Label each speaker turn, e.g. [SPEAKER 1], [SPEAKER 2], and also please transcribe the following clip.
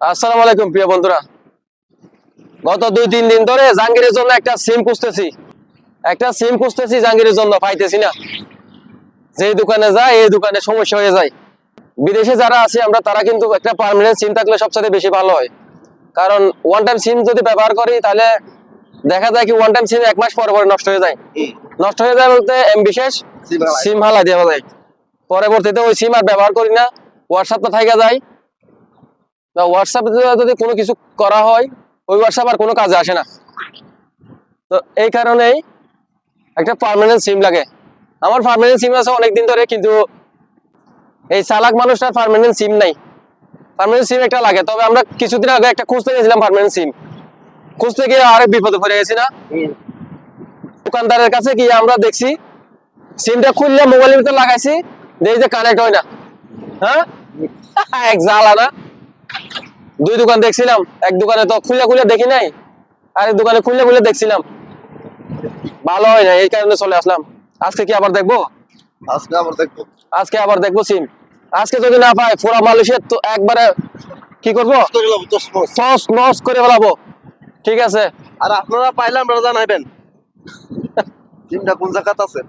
[SPEAKER 1] আসসালামু আলাইকুম প্রিয় বন্ধুরা। গত দুই তিন দিন ধরে জাহাঙ্গীরের জন্য একটা সিম খুঁজতেছি। একটা সিম খুঁজতেছি জাহাঙ্গীরের জন্য পাইতেছি না। যেই দোকানে যায় এই দোকানে সমস্যা হয়ে যায়। বিদেশে যারা আছে আমরা তারা কিন্তু একটা পার্মানেন্ট সিম থাকলে সবচেয়ে বেশি ভালো হয়। কারণ ওয়ান টাইম সিম যদি ব্যবহার করি তাহলে দেখা যায় কি ওয়ান টাইম সিম এক মাস পরে পরে নষ্ট হয়ে যায়। নষ্ট হয়ে যায় বলতে এমবি শেষ
[SPEAKER 2] SIM হারায়।
[SPEAKER 1] সিম হালা দেওয়া যায় পরবর্তীতে ওই সিম আর ব্যবহার করি না। হোয়াটসঅ্যাপটা থাকা যায়। বা হোয়াটসঅ্যাপে যদি কোনো কিছু করা হয় ওই হোয়াটসঅ্যাপ আর কোনো কাজে আসে না। তো এই কারণেই একটা পার্মানেন্ট সিম লাগে। আমার পার্মানেন্ট সিম আছে অনেকদিন ধরে কিন্তু এই চালাক মানুষটার পার্মানেন্ট সিম নাই। পার্মানেন্ট সিম একটা লাগে তবে আমরা কিছুদিন আগে একটা খুঁজতে গেছিলাম পারমানেন্ট সিম খুঁজতে গিয়ে আরেক বিপদে পড়ে গেছি না। দোকানদারের কাছে গিয়ে আমরা দেখছি সিমটা খুললে মোবাইলের ভিতরে লাগাইছি দেখি যে কানেক্ট হয় না। হ্যাঁ? এক জ্বালা না। দুই দোকান দেখছিলাম। এক দোকানে তো খুলে খুলে দেখি নাই আরেক দোকানে খুলে খুলে দেখছিলাম। ভালো হয় না এই কারণে চলে আসলাম। আজকে কি আবার দেখব?
[SPEAKER 2] আজকে আবার দেখব।
[SPEAKER 1] আজকে আবার দেখব সিম। আজকে যদি না পাই পুরা মালয়েশিয়া তো একবারে কি করব? নস করে ফেলাবো ঠিক আছে।
[SPEAKER 2] আর আপনারা পাইলাম আমরা জানাইবেন। সিমটা কোন জায়গাতে আছে?